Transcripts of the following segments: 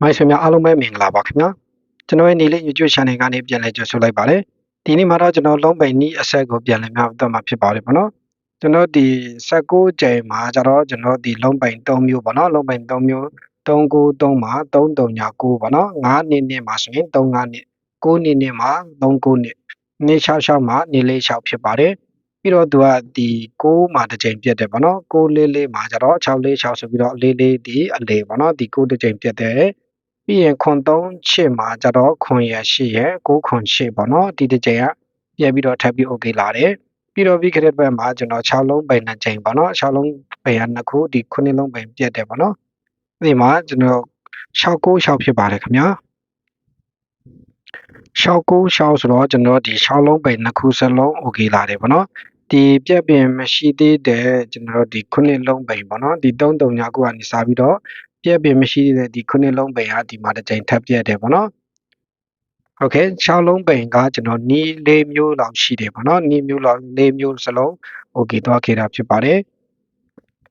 မိုက်ဆွေများအားလုံးပဲမင်္ဂလာပါခင်ဗျာကျွန်တော်ရဲ့နေလေး YouTube channel ကနေပြန်လည်ကြိုဆိုလိုက်ပါတယ်ဒီနေ့မှာတော့ကျွန်တော်လုံးပိန်နီးအဆက်ကိုပြန်လည်များတော့မှာဖြစ်ပါတယ်ပေါ့နော်ကျွန်တော်ဒီ16ကြိမ်မှာကျတော့ကျွန်တော်ဒီလုံးပိန်3မျိုးပေါ့နော်လုံးပိန်3မျိုး393မှာ3396ပေါ့နော်9နှစ်နှစ်မှာဆိုရင်35နှစ်9နှစ်နှစ်မှာ39နှစ်နေ့66မှာနေ့လေး6ဖြစ်ပါတယ်ပြီးတော့သူကဒီ6မှာတစ်ကြိမ်ပြတ်တယ်ပေါ့နော်644မှာကျတော့646ဆိုပြီးတော့44ဒီအလေပေါ့နော်ဒီ6တစ်ကြိမ်ပြတ်တယ် ပြီးရင်ခွန်3ချစ်မှာကျတော့ခွန်ရ8ရ9ခွန်8ပေါ့နော်ဒီတစ်ကြိမ်ကပြတ်ပြီးတော့ထပ်ပြီး okay လာတယ်ပြီးတော့ပြီးခရက်ဘက်မှာကျွန်တော်6လုံးပိန်နှစ်ကြိမ်ပေါ့နော်6လုံးပိန်ရနှစ်ခုဒီ9လုံးပိန်ပြတ်တယ်ပေါ့နော်ဒီမှာကျွန်တော်696ဖြစ်ပါတယ်ခင်ဗျာ696ဆိုတော့ကျွန်တော်ဒီ6လုံးပိန်နှစ်ခုစလုံး okay လာတယ်ပေါ့နော်ဒီပြက်ပင်မရှိသေးတဲ့ကျွန်တော်ဒီခုနှစ်လုံးပိန်ပေါ့နော်ဒီ339ခုကနေစပြီးတော့ ပြက်ပင်မရှိသေးတဲ့ဒီခုနှစ်လုံးပိန်ဟာဒီမှာတစ်ကြိမ်ထပ်ပြက်တယ်ပေါ့နော်โอเค6လုံးပိန်ကကျွန်တော်နီး၄မျိုးလောက်ရှိတယ်ပေါ့နော်နီးမျိုးလောက်၄မျိုးစလုံး okay သွားခဲ့တာဖြစ်ပါတယ်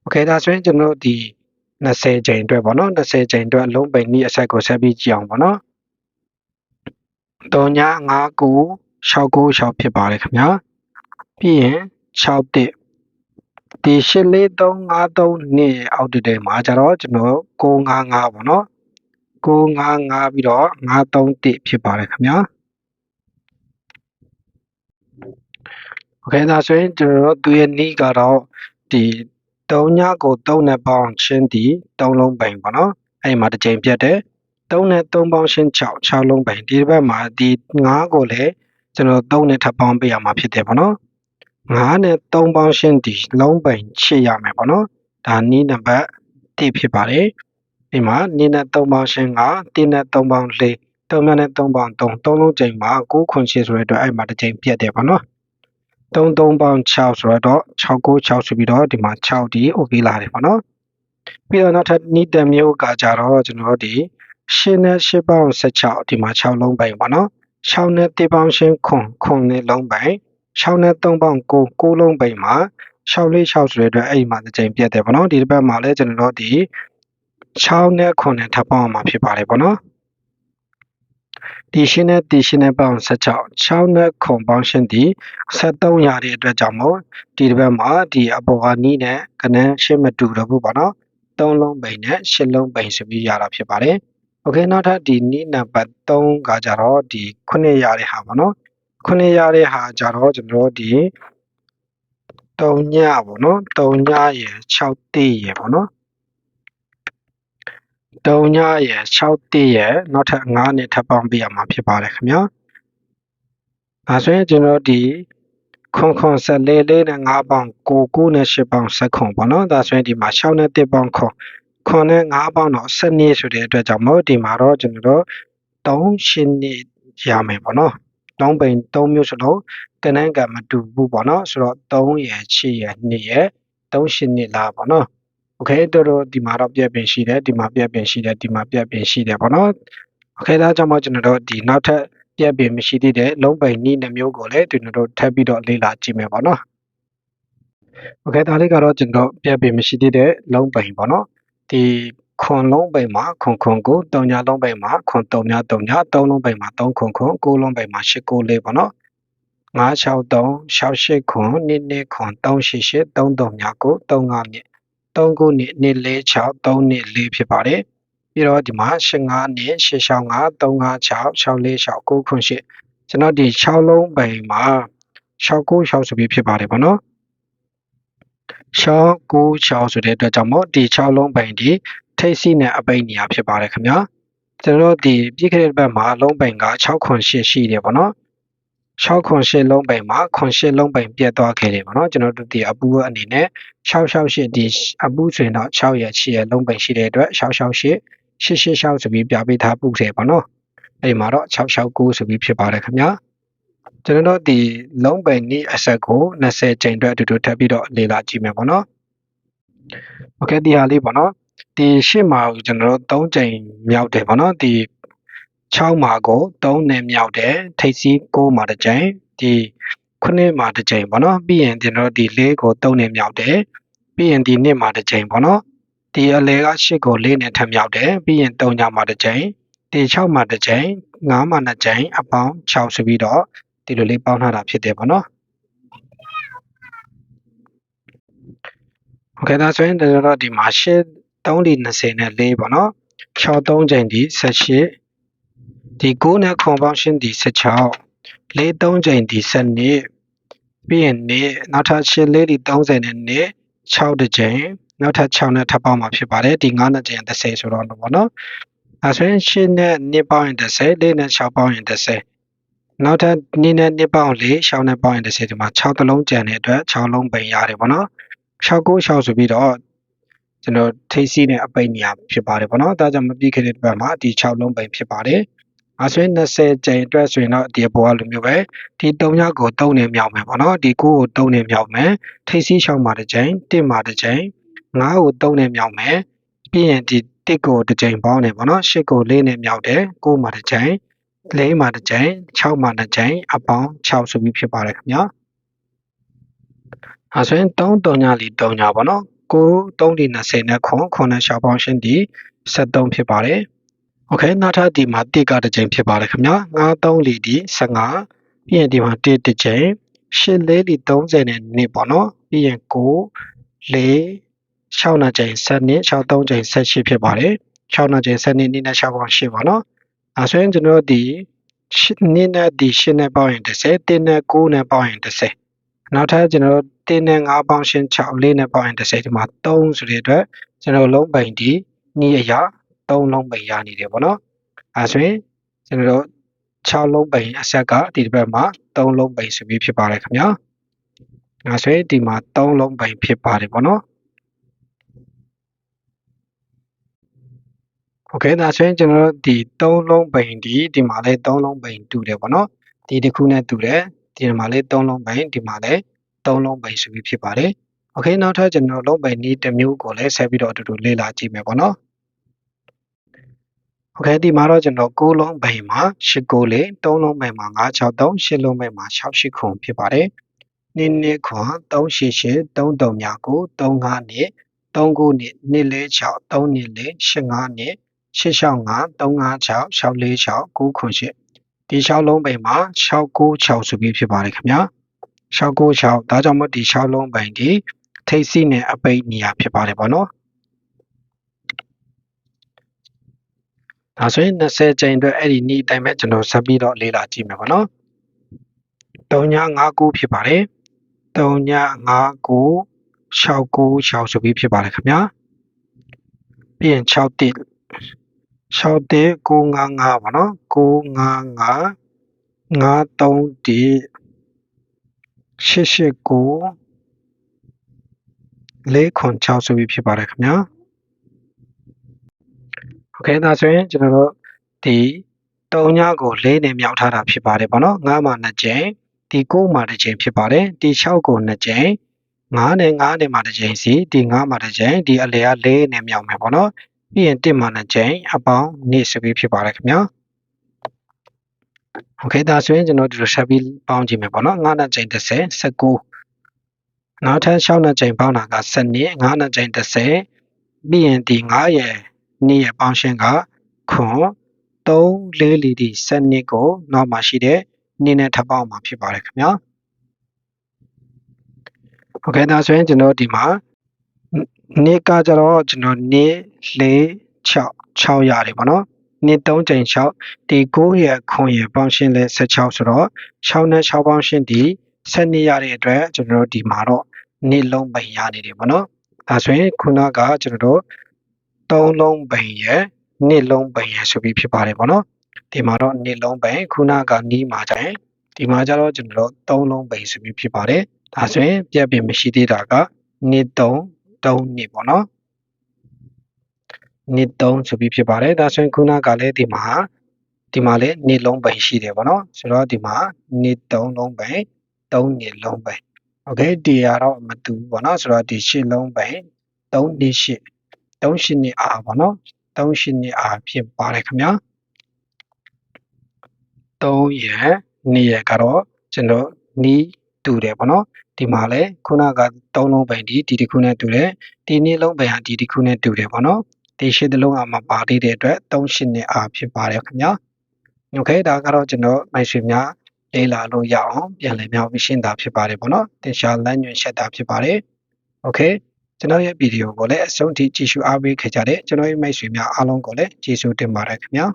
โอเคဒါဆိုရင်ကျွန်တော်ဒီ20ချိန်အတွက်ပေါ့နော်20ချိန်အတွက်လုံးပိန်နီးအဆက်ကိုဆက်ပြီးကြည့်အောင်ပေါ့နော်3959 696ဖြစ်ပါတယ်ခင်ဗျာပြီးရင်6တစ် ဒီ84353နှစ်အောက်တတဲမှာကျတော့ကျွန်တော်955ပေါ့နော်955ပြီးတော့931ဖြစ်ပါတယ်ခင်ဗျာโอเคဒါဆိုရင်ကျွန်တော်သူရဲ့နီးကတော့ဒီ3ညကို3နဲ့ပေါင်းချင်းဒီ3လုံးပိန်ပေါ့နော်အဲ့မှာတစ်ချိန်ပြတ်တယ်3နဲ့3ပေါင်းရှင်း6 6လုံးပိန်ဒီဘက်မှာဒီ9ကိုလည်းကျွန်တော်3နဲ့ထပ်ပေါင်းပေးရမှာဖြစ်တယ်ပေါ့နော် 9နဲ့3ပေါင်းရှင်းဒီလုံးပိန်ချစ်ရမယ်ပေါ့နော်ဒါနီးနံပါတ်1ဖြစ်ပါတယ်ဒီမှာနီးနဲ့3ပေါင်းရှင်းက1နဲ့3ပေါင်း4 3မြနဲ့3ပေါင်း3 3လုံးချိန်မှာ9ခွန်ရှင်းဆိုတဲ့အတွက်အဲ့မှာတစ်ချိန်ပြတ်တယ်ပေါ့နော်3 3ပေါင်း6ဆိုတော့6 9 6ဆိုပြီးတော့ဒီမှာ6ဒီ okay လာတယ်ပေါ့နော်ပြီးတော့နောက်ထပ်နီးတမျိုးကကြတော့ကျွန်တော်ဒီ8နဲ့8ပေါင်း16ဒီမှာ6လုံးပိုင်ပေါ့နော်6နဲ့3ပေါင်းရှင်းခွန်ခွန်နဲ့လုံးပိုင် 6နဲ့3ပေါင်း9 9လုံးပိုင်မှာ6လေး6ဆိုတဲ့အတွက်အဲ့ဒီမှာတစ်ချိန်ပြတ်တယ်ပေါ့နော်ဒီတစ်ပတ်မှာလည်းကျွန်တော်တို့ဒီ6နဲ့ခွန်နဲ့ထပ်ပေါင်းအောင်မှာဖြစ်ပါတယ်ပေါ့နော်ဒီရှင်းနဲ့ဒီရှင်းနဲ့ပေါင်း16 6နဲ့ခွန်ပေါင်းရှင်းဒီ73ရတဲ့အတွက်ကြောင့်မို့ဒီတစ်ပတ်မှာဒီအပေါ်ကနီးနဲ့ကနန်းရှင်းမတူတော့ဘူးပေါ့နော်3လုံးပိန်နဲ့8လုံးပိန်ဆိုပြီးရတာဖြစ်ပါတယ်โอเคနောက်ထပ်ဒီနီးနံပါတ်3ကကြတော့ဒီ9ရတဲ့ဟာပေါ့နော် 9ရတဲ့ဟာကြတော့ကျွန်တော်ဒီ3ညပေါ့နော်3ညရယ်6တိရယ်ပေါ့နော်3ညရယ်6တိရယ်နောက်ထပ်9နဲ့ထပ်ပေါင်းပေးရမှာဖြစ်ပါတယ်ခင်ဗျာအဲဆိုရင်ကျွန်တော်ဒီခွန်ခွန်ဆက်လေးလေးနဲ့9ပေါင်9 9နဲ့10ပေါင်ဆက်ခွန်ပေါ့နော်ဒါဆိုရင်ဒီမှာ6နဲ့1ပေါင်ခွန်ခွန်နဲ့9ပေါင်တော့7နှစ်ဆိုတဲ့အတွက်ကြောင့်မို့ဒီမှာတော့ကျွန်တော်တို့3ရှင်းနှစ်ရမယ်ပေါ့နော် 3ပိန်3မျိုးစလုံးကနန်းကမတူဘူးပေါ့နော်ဆိုတော့3ရယ်6ရယ်2ရယ်3ရှင်းနှစ်လားပေါ့နော်โอเคတို့တို့ဒီမှာတော့ပြက်ပင်ရှိတယ်ဒီမှာပြက်ပင်ရှိတယ်ဒီမှာပြက်ပင်ရှိတယ်ပေါ့နော်โอเคဒါကြောင့်မို့ကျွန်တော်တို့ဒီနောက်ထပ်ပြက်ပင်မရှိသေးတဲ့လုံးပိန်နီးနှမျိုးကိုလည်းကျွန်တော်တို့ထပ်ပြီးတော့လေ့လာကြည့်မယ်ပေါ့နော်โอเคဒါလေးကတော့ကျွန်တော်ပြက်ပင်မရှိသေးတဲ့လုံးပိန်ပေါ့နော်ဒီ ခွန်လုံးပိန်မှာခွန်ခွန်ကိုတုံညာလုံးပိန်မှာခွန်တုံညာတုံညာသုံးလုံးပိန်မှာသုံးခွန်ခွန်ကိုးလုံးပိန်မှာရှစ်ကိုလေးပေါ့နော်963 68ခွန်2 2ခွန်388 339ကို35နှစ်3ခုနှစ်2 4 6 3နှစ်4ဖြစ်ပါတယ်ပြီးတော့ဒီမှာ85နှစ်665 356 646 9ခွန်8ကျွန်တော်ဒီ6လုံးပိန်မှာ696ဆိုပြီးဖြစ်ပါတယ်ပေါ့နော်696ဆိုတဲ့အတွက်ကြောင့်မို့ဒီ6လုံးပိန်ဒီ ထိပ်စီးနဲ့အပိတ်နေရာဖြစ်ပါတယ်ခင်ဗျာကျွန်တော်ဒီပြည့်ခဲ့တဲ့ဘက်မှာလုံးပိန်က6.8ရှိတယ်ပေါ့နော်6.8လုံးပိန်မှာ8လုံးပိန်ပြတ်သွားခဲ့တယ်ပေါ့နော်ကျွန်တော်တို့ဒီအပူအနေနဲ့668ဒီအပူဆိုရင်တော့6ရက်7ရက်လုံးပိန်ရှိတဲ့အတွက်668 886ဆိုပြီးပြပေးထားပုတ်တယ်ပေါ့နော်အဲ့မှာတော့669ဆိုပြီးဖြစ်ပါတယ်ခင်ဗျာကျွန်တော်တို့ဒီလုံးပိန်ဤအဆက်ကို20ချိန်အတွက်အတူတူထပ်ပြီးတော့လေ့လာကြည့်မယ်ပေါ့နော် okay ဒီဟာလေးပေါ့နော် ဒီရှစ်မှာကျွန်တော်တို့3ချိန်မြောက်တယ်ပေါ့နော်ဒီ6မှာကို3နဲ့မြောက်တယ်ထိပ်စီး9မှာတစ်ချိန်ဒီ9မှာတစ်ချိန်ပေါ့နော်ပြီးရင်ကျွန်တော်တို့ဒီ4ကို3နဲ့မြောက်တယ်ပြီးရင်ဒီ2မှာတစ်ချိန်ပေါ့နော် ဒီအလဲက8ကို4နဲ့ထပ်မြောက်တယ်ပြီးရင်3ညမှာတစ်ကြိမ်ဒီ6မှာတစ်ကြိမ်9မှာ2ကြိမ်အပေါင်း6ဆိုပြီးတော့ဒီလိုလေးပေါင်းထားတာဖြစ်တယ်ပေါ့နော်โอเคဒါဆိုရင်တော့ဒီမှာ8 3လီ20နဲ့4ပေါ့နော်6 3ကြိမ်ဒီ18ဒီ9နဲ့ခွန်ပေါင်းရှင်းဒီ16 4 3ကြိမ်ဒီ12ပြီးရင်နေနောက်ထပ်8လေးဒီ30နဲ့နေ6တစ်ကြိမ်နောက်ထပ်6နဲ့ထပ်ပေါင်းမှာဖြစ်ပါတယ်ဒီ9နဲ့ကြိမ်30ဆိုတော့ပေါ့နော်အဲဆိုရင်8နဲ့2ပေါင်းရင်30 4နဲ့6ပေါင်းရင်30နောက်ထပ်2နဲ့2ပေါင်း4 6နဲ့ပေါင်းရင်30ဒီမှာ6တလုံးကျန်တဲ့အတွက်6လုံးပိန်ရတယ်ပေါ့နော်6 9 6ဆိုပြီးတော့ ကျွန်တော်ထိပ်စီးနဲ့အပိန်နေရဖြစ်ပါတယ်ပေါ့နော်ဒါကြောင့်မပြီးခဲ့တဲ့ဘက်မှာဒီ6လုံးပိန်ဖြစ်ပါတယ်အဲဆိုရင်20ကျိန်အတွက်ဆိုရင်တော့ဒီဘောကလိုမျိုးပဲဒီ3ညကို3နဲ့မြောက်မယ်ပေါ့နော်ဒီ9ကို3နဲ့မြောက်မယ်ထိပ်စီး6မှာတစ်ကြိမ်1မှာတစ်ကြိမ်9ကို3နဲ့မြောက်မယ်ပြီးရင်ဒီ1ကိုတစ်ကြိမ်ပေါင်းတယ်ပေါ့နော်8ကို4နဲ့မြောက်တယ်9မှာတစ်ကြိမ်4မှာတစ်ကြိမ်6မှာတစ်ကြိမ်အပေါင်း6ဆိုပြီးဖြစ်ပါတယ်ခင်ဗျာအဲဆိုရင်3 3ညလီ3ညပေါ့နော် 9320နဲ့ခွန်ခွန်နဲ့ရှာပေါင်းရှင်ဒီ73ဖြစ်ပါတယ်။ Okay နောက်ထပ်ဒီမှာတိကတစ်ချိန်ဖြစ်ပါတယ်ခင်ဗျာ93လီဒီ15ပြီးရင်ဒီမှာတိတစ်ချိန်8လေးလီ30နဲ့နှစ်ပေါ့နော်ပြီးရင်9 4 6နှစ်ချိန်7နှစ်63ချိန်78ဖြစ်ပါတယ်6နှစ်ချိန်7နှစ်နှစ်နဲ့6ပေါင်း8ပေါ့နော်အဲဆိုရင်ကျွန်တော်ဒီ7နှစ်နဲ့ဒီ8နဲ့ပေါင်းရင်30 1နဲ့9နဲ့ပေါင်းရင်30နောက်ထပ်ကျွန်တော် 1နဲ့5ပေါင်းရှင်း6 4နဲ့ပေါင်းရင်30ဒီမှာ3ဆိုတဲ့အတွက်ကျွန်တော်လုံးပိန်ဒီနီးအရာ3လုံးပိန်ရနေတယ်ပေါ့နော်အဲဆိုရင်ကျွန်တော်6လုံးပိန်အဆက်ကဒီတစ်ပတ်မှာ3လုံးပိန်ဆိုပြီးဖြစ်ပါတယ်ခင်ဗျာအဲဆိုရင်ဒီမှာ3လုံးပိန်ဖြစ်ပါတယ်ပေါ့နော်โอเคဒါဆိုရင်ကျွန်တော်တို့ဒီ3လုံးပိန်ဒီဒီမှာလည်း3လုံးပိန်တူတယ်ပေါ့နော်ဒီတစ်ခုနဲ့တူတယ်ဒီမှာလည်း3လုံးပိန်ဒီမှာလ သုံးလုံးပိုင်ဆိုပြီးဖြစ်ပါတယ်။ Okay နောက်ထပ်ကျွန်တော်လုံးပိုင်နည်းတစ်မျိုးကိုလည်းဆက်ပြီးတော့အတူတူလေ့လာကြည့်မယ်ပေါ့နော်။ Okay ဒီမှာတော့ကျွန်တော်6လုံးပိုင်မှာ89လေး3လုံးပိုင်မှာ963 8လုံးပိုင်မှာ68ခုဖြစ်ပါတယ်။နှစ်နှစ်ခွန်388 3329 35နှစ်39နှစ်246 324 85နှစ်865 356 646 998ဒီ6လုံးပိုင်မှာ696ဆိုပြီးဖြစ်ပါတယ်ခင်ဗျာ။ 696ဒါကြောင့်မို့ဒီ6လုံးပိန်ဒီထိပ်စီးနဲ့အပိတ်နေရာဖြစ်ပါတယ်ပေါ့နော်ဒါဆိုရင်20ကြိမ်အတွက်အဲ့ဒီနီးအတိုင်းပဲကျွန်တော်ဆက်ပြီးတော့လေ့လာကြည့်မယ်ပေါ့နော်3ည59ဖြစ်ပါတယ်3ည59 69 6ဆိုပြီးဖြစ်ပါတယ်ခင်ဗျာပြီးရင်6တိ6တိ955ပါနော်955 93တိ 889 406ဆိုပြီးဖြစ်ပါတယ်ခင်ဗျာโอเคဒါဆိုရင်ကျွန်တော်တို့ဒီ3ညကို4နဲ့မြောက်ထားတာဖြစ်ပါတယ်ပေါ့နော်9မှာ2ကြိမ်ဒီ9မှာ2ကြိမ်ဖြစ်ပါတယ်ဒီ6ကို2ကြိမ်9နဲ့9နဲ့မှာ2ကြိမ်စီဒီ9မှာ2ကြိမ်ဒီအလယ်က4နဲ့မြောက်မယ်ပေါ့နော်ပြီးရင်1မှာ2ကြိမ်အပေါင်း2ဆိုပြီးဖြစ်ပါတယ်ခင်ဗျာ Okay ဒါဆိုရင်ကျွန်တော်ဒီလိုဆက်ပြီးပေါင်းကြည့်မယ်ပေါ့နော်9နှစ်ချိန်30 19နောက်ထပ်6နှစ်ချိန်ပေါင်းတာက12 9နှစ်ချိန်30ပြီးရင်ဒီ9ရဲ့နေ့ရဲ့ပေါင်းရှင်းကခွန်3 4လီဒီ7ကိုနောက်မှာရှိတဲ့နေ့နဲ့ထပ်ပေါင်းမှာဖြစ်ပါတယ်ခင်ဗျာ Okay ဒါဆိုရင်ကျွန်တော်ဒီမှာနေ့ကကြတော့ကျွန်တော်နေ့၄6 6ရတယ်ပေါ့နော် နေ့3ချိန်6ဒီ9ရဲ့ခွန်ရဲ့ပေါင်းရှင်းလဲ16ဆိုတော့6နဲ့6ပေါင်းရှင်းဒီ7ရတဲ့အတွက်ကျွန်တော်တို့ဒီမှာတော့နေ့လုံးပိန်ရနေတယ်ပေါ့နော်ဒါဆိုရင်ခုနကကျွန်တော်တို့3လုံးပိန်ရဲ့နေ့လုံးပိန်ရဲ့ဆိုပြီးဖြစ်ပါတယ်ပေါ့နော်ဒီမှာတော့နေ့လုံးပိန်ခုနကနီးမှာကျရင်ဒီမှာကျတော့ကျွန်တော်တို့3လုံးပိန်ဆိုပြီးဖြစ်ပါတယ်ဒါဆိုရင်ပြက်ပင်မရှိသေးတာကနေ့3 3နှစ်ပေါ့နော် နှစ်3ဆိုပြီးဖြစ်ပါတယ်ဒါဆိုရင်ခုနကလည်းဒီမှာဒီမှာလည်းနှစ်လုံးပိန်ရှိတယ်ပေါ့နော်ဆိုတော့ဒီမှာနှစ်3လုံးပိန်3နှစ်လုံးပိန်โอเคဒီကတော့မတူဘူးပေါ့နော်ဆိုတော့ဒီရှစ်လုံးပိန်3နှစ်ရှစ်3ရှစ်နှစ်အားပေါ့နော်3ရှစ်နှစ်အားဖြစ်ပါတယ်ခင်ဗျာ3ရယ်2ရယ်ကတော့ကျွန်တော်နီးတူတယ်ပေါ့နော် ဒီမှာလည်းခုနက3လုံးပိန်ဒီဒီတစ်ခုနဲ့တူတယ်ဒီနေ့လုံးပိန်ဟာဒီတစ်ခုနဲ့တူတယ်ပေါ့နော် ဒီရှစ်တလုံးကမပါသေးတဲ့အတွက်3ရှစ်နဲ့အားဖြစ်ပါတယ်ခင်ဗျာโอเคဒါကတော့ကျွန်တော်မိုက်ဆွေများလေးလာလို့ရအောင်ပြန်လည်မြောက်ပြီးရှင်းတာဖြစ်ပါတယ်ပေါ့နော်တင်ရှာလမ်းညွှန်ရှက်တာဖြစ်ပါတယ်โอเคကျွန်တော်ရဲ့ဗီဒီယိုကိုလည်းအဆုံးထိကြည့်ရှုအားပေးခဲ့ကြတဲ့ကျွန်တော်ရဲ့မိတ်ဆွေများအားလုံးကိုလည်းကျေးဇူးတင်ပါတယ်ခင်ဗျာ